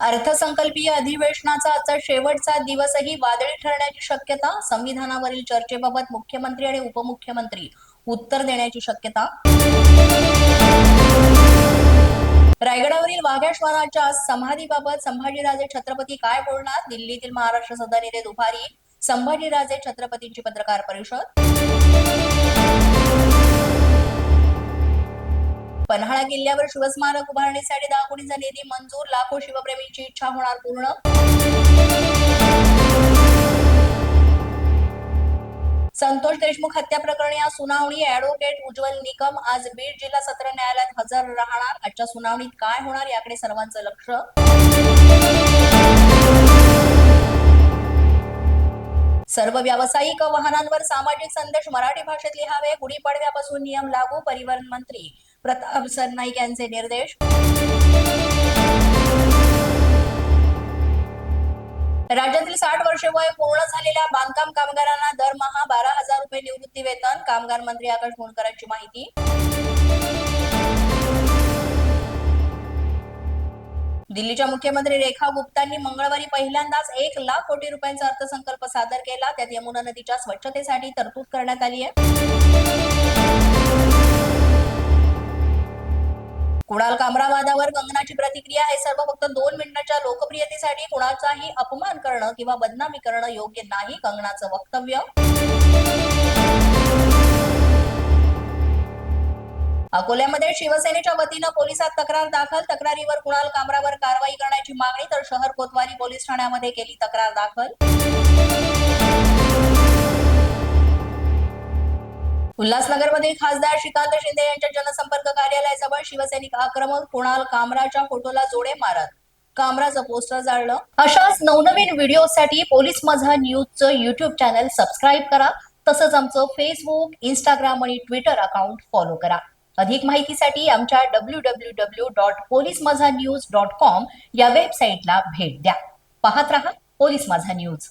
अर्थसंकल्पीय अधिवेशनाचा आजचा शेवटचा दिवसही वादळी ठरण्याची शक्यता संविधानावरील चर्चेबाबत मुख्यमंत्री आणि उपमुख्यमंत्री उत्तर देण्याची शक्यता. रायगडावरील वाघ्या श्वानाच्या समाधीबाबत संभाजीराजे छत्रपती काय बोलणार? दिल्लीतील महाराष्ट्र सदन येथे दुपारी संभाजीराजे छत्रपतींची पत्रकार परिषद. पन्हाळा किल्ल्यावर शिवस्मारक उभारणीसाठी दहा कोटीचा निधी मंजूर. लाखो शिवप्रेमींची इच्छा होणार पूर्ण. संतोष देशमुख हत्या प्रकरणी आज सुनावणी ऍडव्होकेट उज्ज्वल निकम. आज बीड जिल्हा सत्र न्यायालयात हजर राहणार. आजच्या सुनावणीत काय होणार याकडे सर्वांचं लक्ष. सर्व व्यावसायिक वाहनांवर सामाजिक संदेश मराठी भाषेत लिहावे. गुढीपाडव्यापासून नियम लागू. परिवहन मंत्री प्रताप सरनाईक यांचे निर्देश. राज्यातील साठ वर्षे वय पूर्ण झालेल्या बांधकाम कामगारांना दरमहा बारा हजार रुपये निवृत्ती वेतन कामगार मंत्री आकाश मुंडकरांची माहिती. दिल्लीच्या मुख्यमंत्री रेखा गुप्तांनी मंगळवारी पहिल्यांदाच एक लाख कोटी रुपयांचा अर्थसंकल्प सादर केला. त्यात यमुना नदीच्या स्वच्छतेसाठी तरतूद करण्यात आली आहे. कुणाल कामरावादावर कंगनाची प्रतिक्रिया हे सर्व फक्त दोन मिनिटाच्या लोकप्रियतेसाठी कुणाचाही अपमान करणं किंवा बदनामी करणं योग्य नाही कंगनाचं वक्तव्य. अकोल्यामध्ये शिवसेनेच्या वतीनं पोलिसात तक्रार दाखल. तक्रारीवर कुणाल कामरावर कारवाई करण्याची मागणी तर शहर कोतवाली पोलीस ठाण्यामध्ये केली तक्रार दाखल. उल्हासनगरमध्ये खासदार श्रीकांत शिंदे यांच्या जनसंपर्क शिवसैनिक आक्रमक कुणाल कामराच्या फोटोला जोडे मारत. कामराचं पोस्टर जाळलं. अशाच नवनवीन व्हिडिओसाठी पोलीस माझा न्यूजचं युट्यूब चॅनल सबस्क्राईब करा. तसंच आमचं फेसबुक इंस्टाग्राम आणि ट्विटर अकाउंट फॉलो करा. अधिक माहितीसाठी आमच्या W W W dot police माझा न्यूज डॉट कॉम या वेबसाईटला भेट द्या. पाहत रहा पोलीस माझा न्यूज.